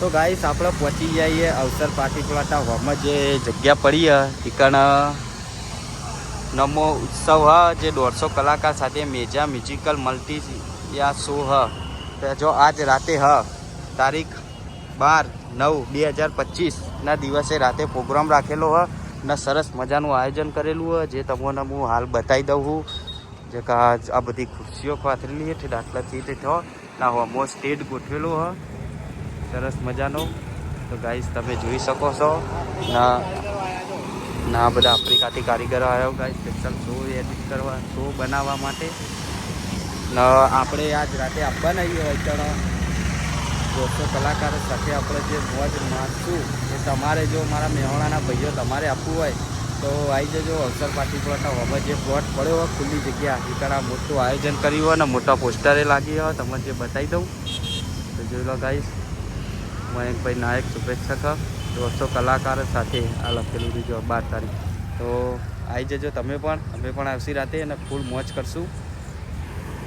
તો ગાઈસ આપણે પહોંચી જઈએ અવસર પાર્ટી પ્લાટા હોમાં જે જગ્યા પડી હ ઈકણ નમો ઉત્સવ, હ, જે દોઢસો કલાકાર સાથે મેજા મ્યુઝિકલ મલ્ટી યા શો હ. જો આજ રાતે, હ, તારીખ બાર નવ બે હજાર પચીસના દિવસે રાતે પ્રોગ્રામ રાખેલો, હ, ને સરસ મજાનું આયોજન કરેલું, હ, જે તમને હું હાલ બતાવી દઉં છું. જે કે આ બધી ખુરશીઓ પાથરેલી છે દાખલા સીટ થો ના હોમો સ્ટેજ ગોઠવેલો, હ. સરસ મજાનો. તો ગાઈસ તમે જોઈ શકો છો. ના ના બધા આફ્રિકાથી કારીગરો આવ્યો ગાઈસ સ્પેશિયલ શો એડિટ કરવા શો બનાવવા માટે. ને, આપણે આજ રાતે આપવાના હોય વૈતરણ દોસ્તો કલાકારો સાથે આપણે જે મોજ માણશું, એ તમારે જો મારા મહેવાણાના ભાઈઓ તમારે આપવું હોય, તો આવી જજો અવસર પાટી પ્લોટના હવે જે પ્લોટ પડ્યો હોય ખુલ્લી જગ્યા. આ મોટું આયોજન કર્યું હોય ને, મોટા પોસ્ટરે લાગી હોય, તમને જે બતાવી દઉં. તો જોઈ લો ગાઈસ મયંકભાઈ નાયક શુભેચ્છક દોસ્તો કલાકાર સાથે આ લખેલું બીજો જો બાર તારીખ. તો આવી જજો તમે પણ. અમે પણ આવશી રાતે અને ફૂલ મોજ કરશું.